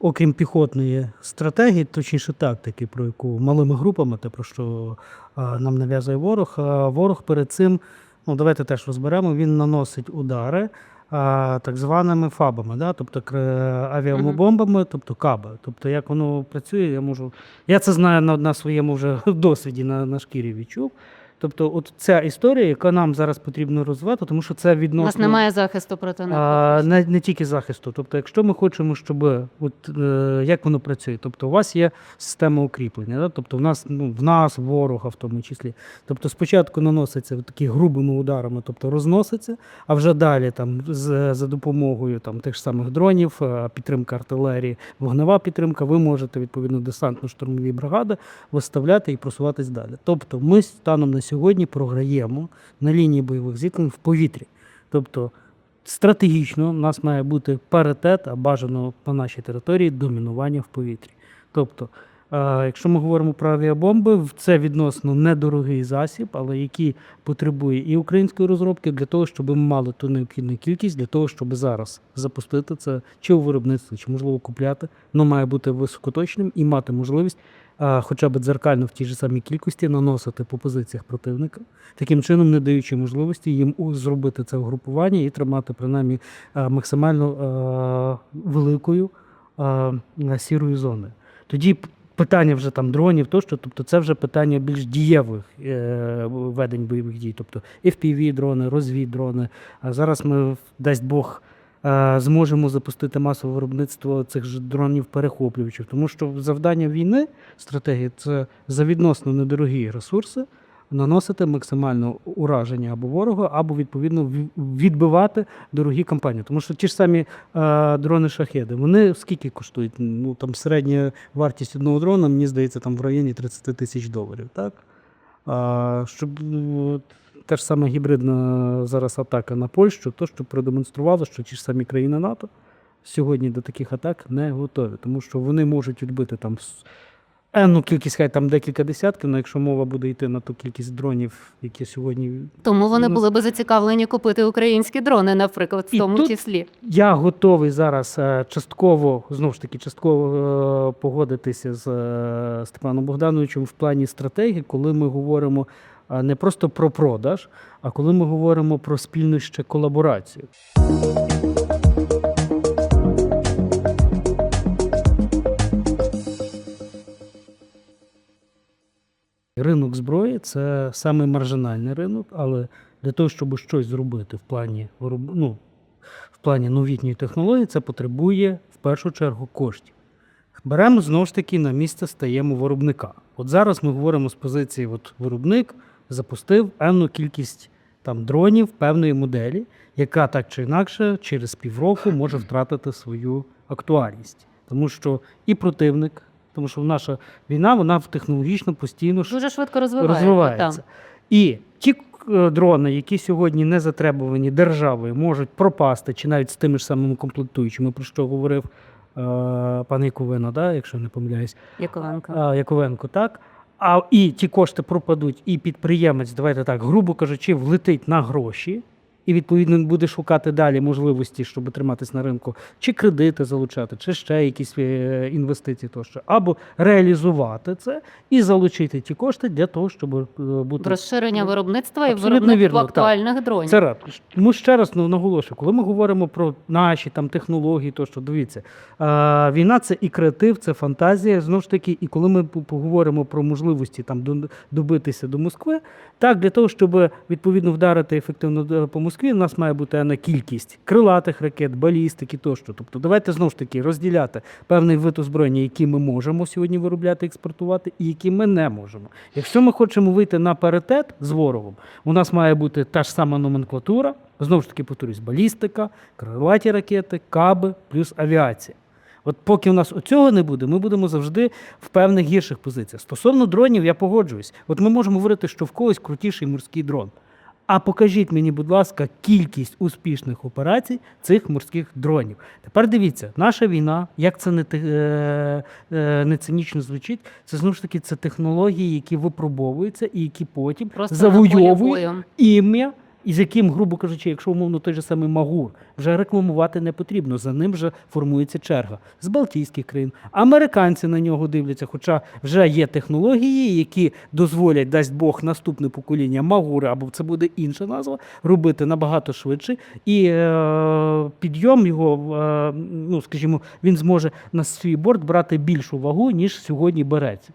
окрім піхотної стратегії, точніше тактики, про яку малими групами, те про що нам нав'язує ворог. А ворог перед цим, ну давайте теж розберемо, він наносить удари. Так званими фабами, да? тобто авіабомбами, тобто каби. Тобто, як воно працює, я можу. Я це знаю на, на своєму вже досвіді на, на шкірі відчув. Тобто, от ця історія, яка нам зараз потрібно розвивати, тому що це У відносно нас немає захисту проти них. а, не, не тільки захисту. Тобто, якщо ми хочемо, щоб от е, як воно працює, тобто у вас є система укріплення, да? тобто в нас ну, в нас ворога в тому числі. Тобто спочатку наноситься от такі грубими ударами, тобто розноситься, а вже далі там з, за допомогою там тих ж самих дронів, е, підтримка артилерії, вогнева підтримка, ви можете відповідно десантно-штурмові бригади виставляти і просуватись далі. Тобто, ми станом на сьогодні програємо на лінії бойових зіткнень в повітрі. Тобто стратегічно у нас має бути паритет, а бажано по нашій території домінування в повітрі. Тобто, е, якщо ми говоримо про авіабомби, це відносно недорогий засіб, але який потребує і української розробки для того, щоб ми мали ту необхідну кількість для того, щоб зараз запустити це чи у виробництві, чи можливо купляти. Воно має бути високоточним і мати можливість. Хоча б дзеркально в тій же самій кількості наносити по позиціях противника, таким чином не даючи можливості їм зробити це угрупування і тримати принаймні максимально великою сірою зоною. Тоді питання вже там дронів, тощо, тобто це вже питання більш дієвих е, ведень бойових дій, тобто FPV дрони, розвіддрони. А зараз ми, дасть Бог, зможемо запустити масове виробництво цих ж дронів перехоплювачів, тому що завдання війни, стратегії це за відносно недорогі ресурси наносити максимальне ураження або ворога, або відповідно відбивати дорогі кампанії. Тому що ті ж самі е, дрони шахеди, вони скільки коштують? Ну там середня вартість одного дрона, мені здається, там в районі 30 тисяч доларів. Так? А, щоб ну, от, та ж сама гібридна зараз атака на Польщу, то що продемонструвало, що ті ж самі країни НАТО сьогодні до таких атак не готові, тому що вони можуть відбити там енну кількість, хай там декілька десятків, але якщо мова буде йти на ту кількість дронів, які сьогодні Тому вони ну, були би зацікавлені купити українські дрони, наприклад, в І тому тут- числі. Я готовий зараз е, частково, знову ж таки, частково е, погодитися з е, Степаном Богдановичем в плані стратегії, коли ми говоримо не просто про продаж, а коли ми говоримо про спільну ще колаборацію. Ринок зброї це саме маржинальний ринок, але для того, щоб щось зробити в плані ну, в плані новітньої технології, це потребує в першу чергу коштів. Беремо знову ж таки на місце стаємо виробника. От зараз ми говоримо з позиції, от виробник запустив певну кількість там дронів певної моделі, яка так чи інакше через півроку може втратити свою актуальність. Тому що і противник, тому що наша війна вона технологічно постійно Дуже швидко розвивається. розвивається. І ті е, дрони, які сьогодні не затребувані державою, можуть пропасти, чи навіть з тими ж самими комплектуючими, про що говорив е, пан Яковина, да, якщо не помиляюсь, Яковенко. Яковенко, так. А і ті кошти пропадуть, і підприємець, давайте так, грубо кажучи, влетить на гроші, і відповідно буде шукати далі можливості, щоб триматись на ринку, чи кредити залучати, чи ще якісь е, інвестиції тощо, або реалізувати це і залучити ті кошти для того, щоб е, бути Розширення виробництва і виробництво вірно, так. актуальних дронів. це рад. Тому ще раз ну, наголошую, коли ми говоримо про наші там технології, то що дивіться, е, війна це і креатив, це фантазія. Знову ж таки, і коли ми поговоримо про можливості там добитися до Москви, так для того, щоб відповідно вдарити ефективно по Москві, у нас має бути на кількість крилатих ракет, балістики тощо. Тобто, давайте знову ж таки розділяти певний вид озброєння, який ми можемо сьогодні виробляти, експортувати, і які ми не можемо. Якщо ми хочемо вийти на паритет з ворогом, у нас має бути та ж сама номенклатура, знову ж таки повторюсь, балістика, крилаті ракети, каби плюс авіація. От поки у нас цього не буде, ми будемо завжди в певних гірших позиціях. Стосовно дронів, я погоджуюсь. От ми можемо говорити, що в когось крутіший морський дрон. А покажіть мені, будь ласка, кількість успішних операцій цих морських дронів. Тепер дивіться, наша війна, як це не, е, е, не цинічно звучить, це знову ж таки це технології, які випробовуються і які потім Просто завойовують ім'я і з яким, грубо кажучи, якщо умовно той же самий Магур, вже рекламувати не потрібно. За ним вже формується черга з Балтійських країн. Американці на нього дивляться, хоча вже є технології, які дозволять, дасть Бог, наступне покоління Магури, або це буде інша назва, робити набагато швидше. І е, підйом його, е, ну скажімо, він зможе на свій борт брати більшу вагу, ніж сьогодні береться.